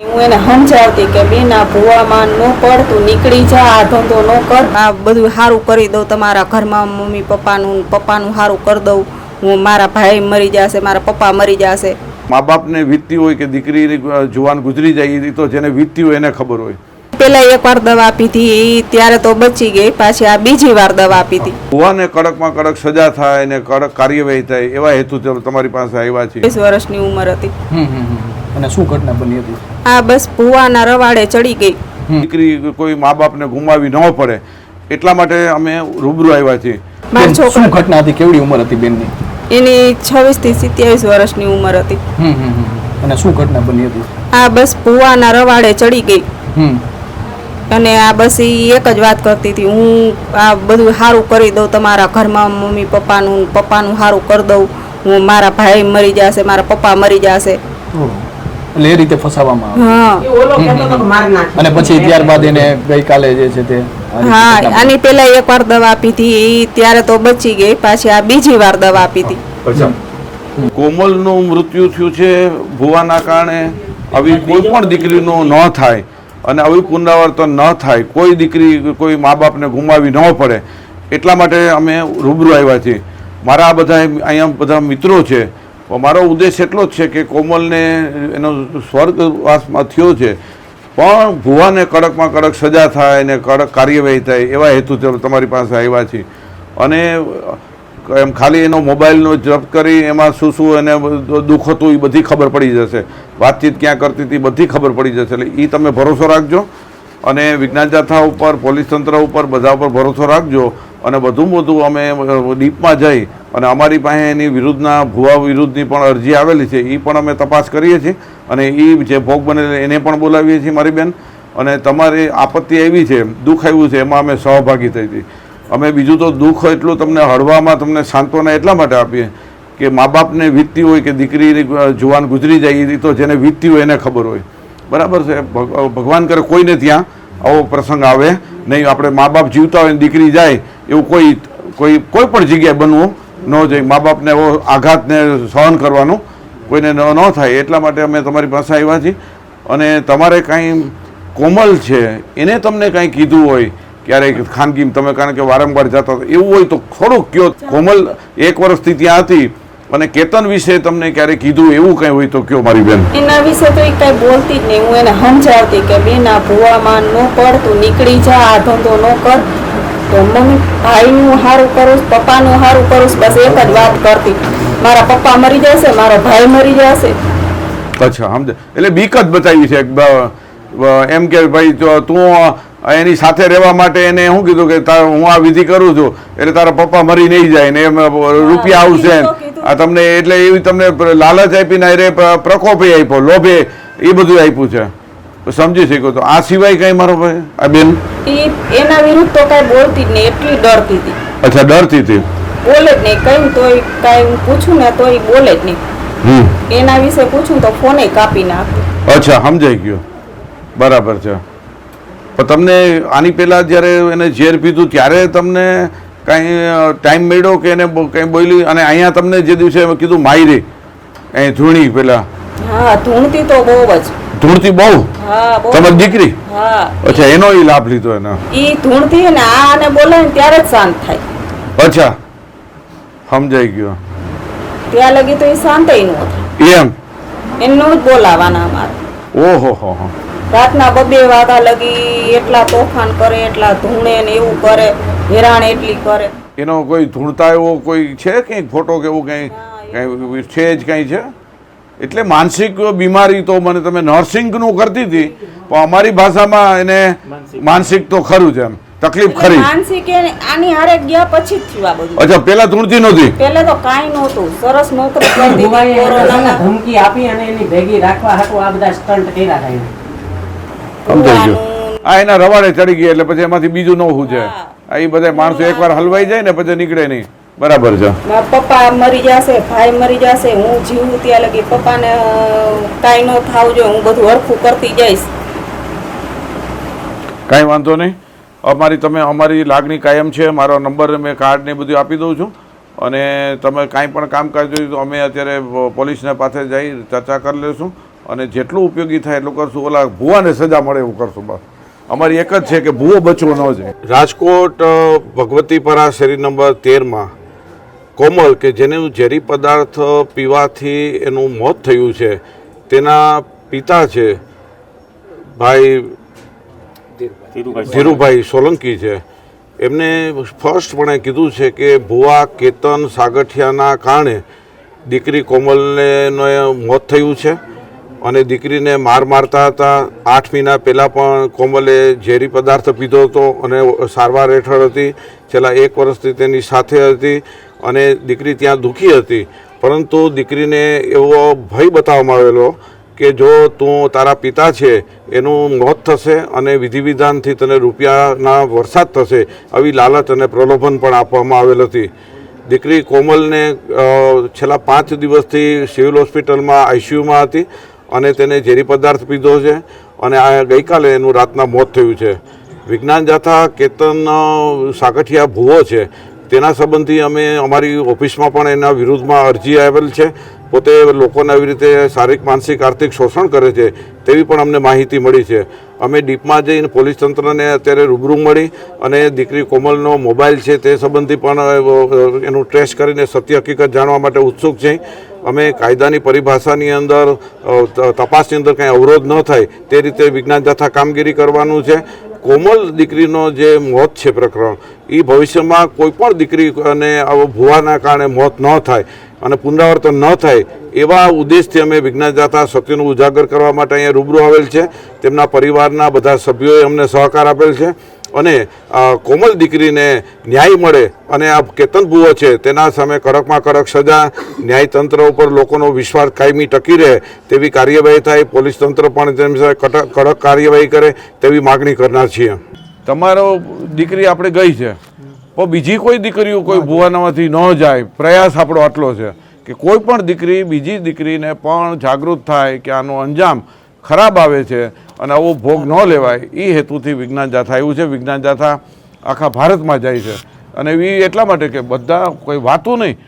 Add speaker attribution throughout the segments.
Speaker 1: હું એને સમજાવતી કે બેન આ ભૂવામાં ન પડ તું નીકળી જા આ ધંધો ન કર. આ બધું સારું કરી દઉં તમારા ઘરમાં મમ્મી પપ્પાનું પપ્પાનું સારું કરી દઉં. હું મારા ભાઈ મરી જશે મારા પપ્પા મરી જશે.
Speaker 2: મા બાપને વીતતી હોય કે દીકરી જુવાન ગુજરી જાય એ તો જેને વીતતી હોય એને ખબર હોય.
Speaker 1: પેલા એક વાર દવા આપી હતી ત્યારે તો બચી ગઈ પાછી આ બીજી વાર દવા આપી હતી
Speaker 2: ભુવાને કડકમાં કડક સજા થાય ને કડક કાર્યવાહી થાય એવા હેતુ તમારી પાસે આવ્યા છે.
Speaker 1: વીસ વર્ષની ઉંમર હતી.
Speaker 3: હમ હમ હમ. અને શું ઘટના બની હતી?
Speaker 1: આ બસ ભૂવાના રવાડે ચડી ગઈ.
Speaker 2: દીકરી કોઈ મા બાપને ગુમાવી ન પડે. એટલા માટે અમે રૂબરૂ આવ્યા છીએ.
Speaker 3: શું ઘટના હતી? કેવડી ઉંમર હતી બેનની?
Speaker 1: એની છવ્વીસથી સિત્યાવીસ વર્ષની ઉંમર હતી.
Speaker 3: અને શું ઘટના બની હતી?
Speaker 1: આ બસ ભૂવાના રવાડે ચડી ગઈ. અને આ બસ એ એક જ વાત કરતી હતી. હું આ બધું સારું કરી દઉં તમારા ઘરમાં મમ્મી પપ્પાનું પપ્પાનું સારું કરી દઉં. હું મારા ભાઈ મરી જશે મારા પપ્પા મરી જશે.
Speaker 3: એટલે એ રીતે ફસાવવામાં આવે. અને પછી ત્યારબાદ એને ગઈકાલે જે છે તે
Speaker 1: હા અને પેલા એક વાર દવા આપી હતી ત્યારે તો બચી ગઈ પાછી આ બીજી વાર દવા આપી હતી.
Speaker 2: કોમલનું મૃત્યુ થયું છે ભુવાના કારણે. આવી કોઈ પણ દીકરીનું ન થાય અને આવી પુનરાવર્તન ન થાય કોઈ દીકરી કોઈ મા બાપને ગુમાવી ન પડે એટલા માટે અમે રૂબરૂ આવ્યા છીએ. મારા બધા અહીંયા બધા મિત્રો છે મારો ઉદ્દેશ એટલો જ છે કે કોમલને એનો સ્વર્ગવાસમાં થયો છે. પણ ભુવાને કડકમાં કડક સજા થાય અને કડક કાર્યવાહી થાય એવા હેતુ તમારી પાસે આવ્યા છે. અને એમ ખાલી એનો મોબાઈલનો જપ્ત કરી એમાં શું શું એને દુઃખ હતું એ બધી ખબર પડી જશે. વાતચીત ક્યાં કરતી હતી બધી ખબર પડી જશે. એટલે એ તમે ભરોસો રાખજો. અને વિજ્ઞાન જાથા ઉપર, પોલીસ તંત્ર ઉપર બધા ઉપર ભરોસો રાખજો. અને વધુમાં વધુ અમે ડીપમાં જઈ અને અમારી પાસે એની વિરુદ્ધના ભુવા વિરુદ્ધની પણ અરજી આવેલી છે એ પણ અમે તપાસ કરીએ છીએ અને એ જે ભોગ બનેલા એને પણ બોલાવીએ છીએ મારી બેન. અને તમારી આપત્તિ આવી છે, દુઃખ આવ્યું છે, એમાં અમે સહભાગી થઈ હતી અમે બીજું તો દુઃખ એટલું તમને હળવામાં તમને સાંત્વના એટલા માટે આપીએ કે મા બાપને વીતતી હોય કે દીકરી જુવાન ગુજરી જાય એ તો જેને વીતતી હોય એને ખબર હોય. બરાબર છે? ભગવાન કરે કોઈને ત્યાં આવો પ્રસંગ આવે. નહીં, આપણે મા બાપ જીવતા હોય દીકરી જાય, એવું કોઈ કોઈ કોઈ પણ જગ્યાએ બનવું ન જોઈએ. મા બાપને એવો આઘાતને સહન કરવાનું કોઈને ન થાય, એટલા માટે અમે તમારી પાસે આવ્યા છીએ. અને તમારે કાંઈ કોમલ છે, એને તમને કાંઈ કીધું હોય, ક્યારેક ખાનગી તમે, કારણ કે વારંવાર જતા હતા, એવું હોય તો થોડુંક કયો કોમલ એક વર્ષથી ત્યાં હતી અને કેતન વિશે તમને ક્યારેક કીધું એવું કંઈ હોય તો કયો મારી બેન?
Speaker 1: એના વિશે તો એ કઈ બોલતી જ નહીં હું એને સમજાવતી કે બેન આ ભૂવામાં ન પડ તું નીકળી જા આ ધંધો ન કર. તો મમ્મી ભાઈનું સારું કરું પપ્પાનું સારું કરું બસ એક જ વાત કરતી. મારા પપ્પા મરી જશે મારો ભાઈ મરી જશે.
Speaker 2: અચ્છા સમજે. એટલે બીક જ બતાવી છે. એમ કે ભાઈ તું એની સાથે રહેવા માટે એને શું કીધું કે હું આ વિધિ કરું છું એટલે તારા પપ્પા મરી નહીં જાય ને એમ રૂપિયા આવશે. આ તમને એટલે એવી તમને લાલચ આપીને અરે પ્ર- પ્રકોપે આપ્યો લોભે એ બધું આપ્યું છે. સમજી શકો તો આ સિવાય કઈ મારો ભાઈ આ બેન?
Speaker 1: એના વિરુદ્ધ તો કઈ બોલતી જ નહીં એટલી ડરતી હતી.
Speaker 2: અચ્છા ડરતી હતી?
Speaker 1: બોલે જ નહીં કઈ તોય કાંઈ હું પૂછું ને તોય બોલે જ નહીં.
Speaker 2: હમ.
Speaker 1: એના વિશે પૂછું તો ફોને કાપી નાખે.
Speaker 2: અચ્છા સમજાઈ ગયું. બરાબર છે. પણ તમને આની પહેલાં જ્યારે એને ઝેર પીધું ત્યારે તમને કાંઈ ટાઈમ મળ્યો કે એને કંઈ બોલી? અને અહીંયા તમને જે દિવસે કીધું માયરે અહીં ધૂણી પેલા.
Speaker 1: હા ધૂણતી તો બહુ જ.
Speaker 2: ધૂણતી બહુ?
Speaker 1: તમે
Speaker 2: તમારી દીકરી?
Speaker 1: હા.
Speaker 2: અચ્છા એનો ઈ લાભ લીધો એનો.
Speaker 1: ઈ ધૂણતી ને આ આને બોલે ને ત્યારે જ શાંત થાય.
Speaker 2: અચ્છા સમજાઈ ગયો.
Speaker 1: ત્યાં લગી તો એ શાંત એનું
Speaker 2: એમ?
Speaker 1: એમનું જ બોલાવાના અમારે.
Speaker 2: ઓહો હો હો.
Speaker 1: રાતના બબે વાગા લગી એટલા તોફાન કરે એટલા ધૂણે ને એવું કરે હેરાન એટલી કરે.
Speaker 2: એનો કોઈ ધૂણતા એવો કોઈ છે કંઈ? ફોટો કે એવું કંઈ? કંઈ છે જ કંઈ છે? એટલે માનસિક બીમારી તો મને તમે નર્સિંગનું કરતી હતી પણ અમારી ભાષામાં એને માનસિક. તો ખરું છે એમ. તકલીફ ખરી.
Speaker 1: માનસિક આની હારે ગયા પછી જ થયું આ બધું.
Speaker 2: અચ્છા પેલા ધૂણતી નહોતી?
Speaker 1: પેલા તો કાંઈ નહોતું. સરસ નોકરી
Speaker 4: કરી દીધી
Speaker 1: કોરોનામાં.
Speaker 4: ધમકી આપી અને એની ભેગી રાખવા હાટુ આ બધા સ્ટન્ટ કર્યા હતા.
Speaker 2: સમજાઈ ગયું આ એના રવાડે ચડી ગયા એટલે પછી એમાંથી બીજું નવું છે. આ એ બધા માણસો એકવાર હલવાઈ જાય ને પછી નીકળે નહીં. બરાબર છે.
Speaker 1: મારા પપ્પા મરી જશે ભાઈ મરી જશે હું જીવું ત્યાં લગી. પપ્પાને કાંઈ ન થાવ જોઈએ હું બધું હરખું કરતી જઈશ.
Speaker 2: કાંઈ વાંધો નહીં. અમારી તમે અમારી લાગણી કાયમ છે. મારો નંબર મેં કાર્ડ ને બધું આપી દઉં છું. અને તમે કાંઈ પણ કામ કરજો તો અમે અત્યારે પોલીસને પાસે જઈ ચર્ચા કરી લઈશું. અને જેટલું ઉપયોગી થાય એટલું કરશું. ઓલા ભૂવાને સજા મળે એવું કરશું બસ. અમારી એક જ છે કે ભૂવો બચવો ન જાય. રાજકોટ ભગવતીપરા શેરી નંબર તેરમાં કોમલ કે જેને ઝેરી પદાર્થ પીવાથી એનું મોત થયું છે તેના પિતા છે ભાઈ ધીરુભાઈ. સોલંકી છે. એમને ફર્સ્ટપણે કીધું છે કે ભુવા કેતન સાગઠિયાના કારણે દીકરી કોમલને મોત થયું છે. અને દીકરીને માર મારતા હતા. આઠ મહિના પહેલાં પણ કોમલે ઝેરી પદાર્થ પીધો હતો અને સારવાર હેઠળ હતી. છેલ્લા એક વર્ષથી તેની સાથે હતી અને દીકરી ત્યાં દુઃખી હતી. પરંતુ દીકરીને એવો ભય બતાવવામાં આવેલો કે જો તું તારા પિતા છે, એનું મોત થશે અને વિધિ વિધાનથી તને રૂપિયાના વરસાદ થશે, આવી લાલચ અને પ્રલોભન પણ આપવામાં આવેલ હતી. દીકરી કોમલને છેલ્લા પાંચ દિવસથી સિવિલ હોસ્પિટલમાં આઈસીયુમાં હતી. અને તેને ઝેરી પદાર્થ પીધો છે અને આ ગઈકાલે એનું રાતના મોત થયું છે. વિજ્ઞાન જાથા કેતન સાગઠિયા ભૂવો છે. તેના સંબંધી અમે અમારી ઓફિસમાં પણ એના વિરુદ્ધમાં અરજી આવેલ છે. પોતે લોકોને આવી રીતે શારીરિક, માનસિક, આર્થિક શોષણ કરે છે તેવી પણ અમને માહિતી મળી છે. અમે ડીપમાં જઈને પોલીસ તંત્રને અત્યારે રૂબરૂ મળી અને દીકરી કોમલનો મોબાઈલ છે તે સંબંધી પણ એનું ટ્રેસ કરીને સત્ય હકીકત જાણવા માટે ઉત્સુક છે. અમે કાયદાની પરિભાષાની અંદર તપાસની અંદર કંઈ અવરોધ ન થાય તે રીતે વિજ્ઞાન જાથા કામગીરી કરવાનું છે. કોમલ દીકરીનો જે મોત છે પ્રકરણ એ ભવિષ્યમાં કોઈ પણ દીકરી અને આવો ભૂવાના કારણે મોત ન થાય. અને પુનરાવર્તન ન થાય એવા ઉદ્દેશથી અમે વિજ્ઞાનદાતા સત્યનું ઉજાગર કરવા માટે અહીંયા રૂબરૂ આવેલ છે. તેમના પરિવારના બધા સભ્યોએ અમને સહકાર આપેલ છે અને કોમલ દીકરીને ન્યાય મળે અને આ કેતન ભૂવો છે તેના સામે કડકમાં કડક સજા, ન્યાયતંત્ર ઉપર લોકોનો વિશ્વાસ કાયમી ટકી રહે તેવી કાર્યવાહી થાય, પોલીસ તંત્ર પણ તેની સાથે કડક કડક કાર્યવાહી કરે તેવી માગણી કરનાર છીએ. તમારો દીકરી આપણે ગઈ છે. પણ બીજી કોઈ દીકરીઓ કોઈ ભુવાનામાંથી ન જાય. પ્રયાસ આપણો આટલો છે કે કોઈ પણ દીકરી બીજી દીકરીને પણ જાગૃત થાય કે આનો અંજામ ખરાબ આવે છે અને આવો ભોગ ન લેવાય એ હેતુથી વિજ્ઞાન જાથા એવું છે. વિજ્ઞાન જાથા આખા ભારતમાં જાય છે. અને એ એટલા માટે કે બધા કોઈ વાતું નહીં.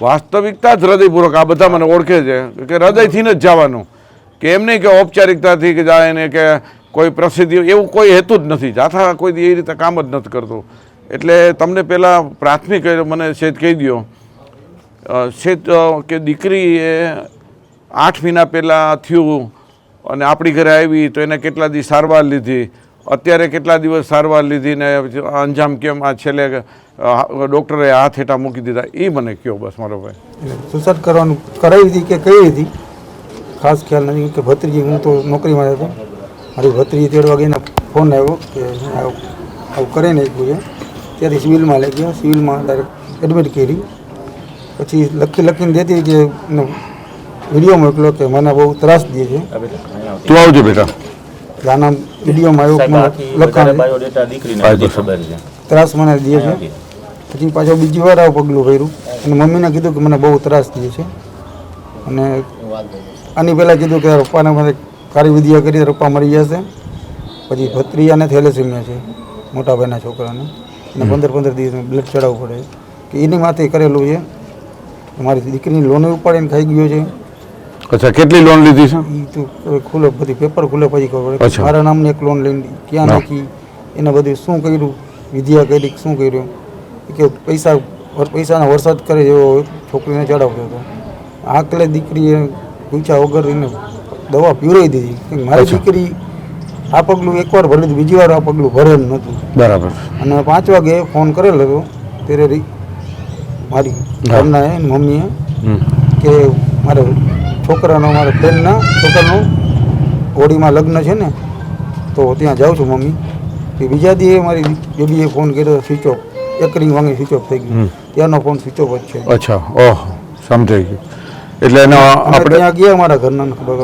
Speaker 2: વાસ્તવિકતા જ હૃદયપૂર્વક આ બધા મને ઓળખે છે કે હૃદયથી જ જવાનું. કે એમ નહીં કે ઔપચારિકતાથી કે જાય ને કે કોઈ પ્રસિદ્ધિ એવું કોઈ હેતુ જ નથી. જાથા કોઈ એ રીતે કામ જ નથી કરતું. એટલે તમને પહેલાં પ્રાથમિક મને શેત કહી દો શેત કે દીકરી એ આઠ મહિના પહેલાં થયું અને આપણી ઘરે આવી તો એને કેટલા દિવસ સારવાર લીધી? અત્યારે કેટલા દિવસ સારવાર લીધી ને અંજામ કેમ આ છેલ્લે ડૉક્ટરે હાથ હેઠા મૂકી દીધા? એ મને કહો બસ મારો ભાઈ.
Speaker 5: સુસાઇડ કરવાનું કરાવી હતી કે કઈ હતી? ખાસ ખ્યાલ નથી કે ભત્રીજી, હું તો નોકરીમાં હતો. મારી ભત્રીજી તેડવા ગઈને ફોન આવ્યો કે આવું કરી નાખ્યું છે ત્યાંથી સિવિલમાં લઈ ગયા સિવિલમાં ડાયરેક્ટ એડમિટ કરી. પછી લખી લખીને દેતી કે એનો વીડિયો મોકલો કે મને બહુ ત્રાસ દે છે.
Speaker 2: તું આવજો બેટા.
Speaker 5: આના વિડીયોમાં આવ્યો લખાણ. ત્રાસ મને દે છે. પછી પાછો બીજી વાર આવું પગલું ભર્યું. અને મમ્મીને કીધું કે મને બહુ ત્રાસ દે છે. અને આની પહેલાં કીધું કે પપ્પાને મને વિદ્યા કરી પપ્પા મરી જશે. પછી ભત્રીયાને થેલેસીમિયા છે મોટા ભાઈના છોકરાને. અને પંદર પંદર દિવસ બ્લડ ચડાવવું પડે કે એની માથે કરેલું છે. મારી દીકરીની લોન ઉપાડીને ખાઈ ગયો છે.
Speaker 2: અચ્છા કેટલી લોન લીધી છે?
Speaker 5: એ તો ખુલે બધી પેપર ખુલે પછી ખબર પડે. મારા નામની એક લોન લઈને ક્યાં નાખી? એને બધું શું કર્યું? વિદ્યા કરી શું કર્યું? કે પૈસા પૈસાનો પૈસાના વરસાદ કરે એવો છોકરીને ચડાવતો હતો. આકલે દીકરીએ પૂછ્યા વગર એને દવા પીવડાવી દીધી. મારી દીકરી આ પગલું એકવાર ભરી દીધું બીજી વાર આ પગલું ભરે નહોતું.
Speaker 2: બરાબર.
Speaker 5: અને પાંચ વાગે ફોન કરેલો હતો ત્યારે મારી ઘરના મમ્મીએ કે મારે છોકરાનો મારા ફ્રેન્ડના છોકરાનું હોળીમાં લગ્ન છે ને તો ત્યાં જાઉં છું મમ્મી. કે બીજા દીએ મારી બેબીએ ફોન કર્યો સ્વિચ ઓફ એક રિંગ વાંગી સ્વિચ ઓફ થઈ ગયું. ત્યાંનો ફોન સ્વિચ ઓફ જ છે.
Speaker 2: અચ્છા ઓહ સમજાઈ ગયું. એટલે એનો આપણે
Speaker 5: ત્યાં ગયા મારા ઘરના ખબર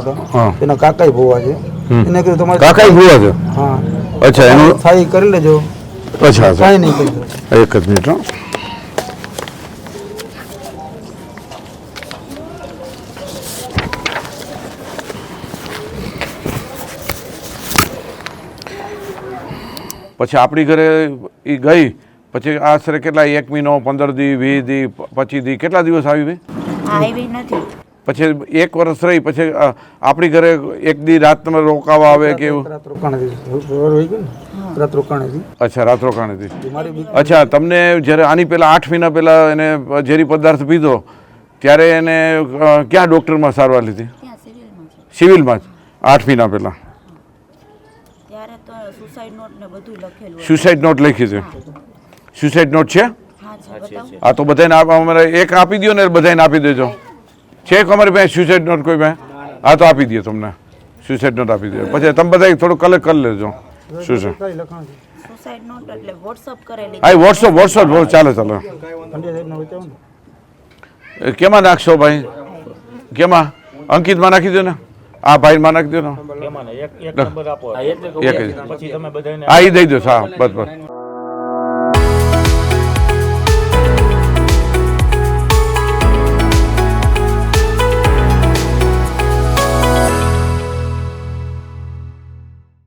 Speaker 5: એના કાકાઈ ભોવા છે. એને કીધું તમારે
Speaker 2: કાકા ભૂવા છે
Speaker 5: હા.
Speaker 2: અચ્છા એનું?
Speaker 5: સાઈ કરી લેજો.
Speaker 2: અચ્છા અચ્છા.
Speaker 5: નહીં કરી.
Speaker 2: એક જ મિનિટ પછી આપણી ઘરે એ ગઈ. પછી આશરે કેટલા? એક મહિનો પંદર દી વીસ દી પચીસ દી. કેટલા દિવસ આવી ભાઈ?
Speaker 6: આવી નથી.
Speaker 2: પછી એક વર્ષ રહી પછી આપણી ઘરે એક દી રાત તમે રોકાવા આવે કે એવું?
Speaker 5: રાત
Speaker 2: અચ્છા રાત રોકાણેથી. અચ્છા તમને જ્યારે આની પહેલાં આઠ મહિના પહેલાં એને ઝેરી પદાર્થ પીધો ત્યારે એને ક્યાં ડૉક્ટરમાં સારવાર લીધી?
Speaker 6: સિવિલમાં
Speaker 2: જ? આઠ મહિના પહેલાં.
Speaker 6: ત્યારે સુસાઇડ નોટ ને બધું લખેલું હતું.
Speaker 2: સુસાઇડ નોટ લખી છે. સુસાઇડ નોટ છે?
Speaker 6: હા
Speaker 2: આ તો બધાને આપ અમારે એક આપી દો ને બધાને આપી દેજો. છે અમારી પાસે સુસાઇડ નોટ કોઈ પાસે હા તો આપી દઈએ તમને. સુસાઇડ નોટ આપી દો પછી તમે બધા થોડું કલેક્ટ કરી લેજો. શું છે? હા વોટ્સઅપ વોટ્સઅપ ચાલો ચાલો. કેમાં નાખશો ભાઈ? કેમાં? અંકિતમાં નાખી દો ને. આ ભાઈમાં નાખી દો ને.
Speaker 7: એક.
Speaker 2: જ. હા એ દઈ દો હા બસ બસ.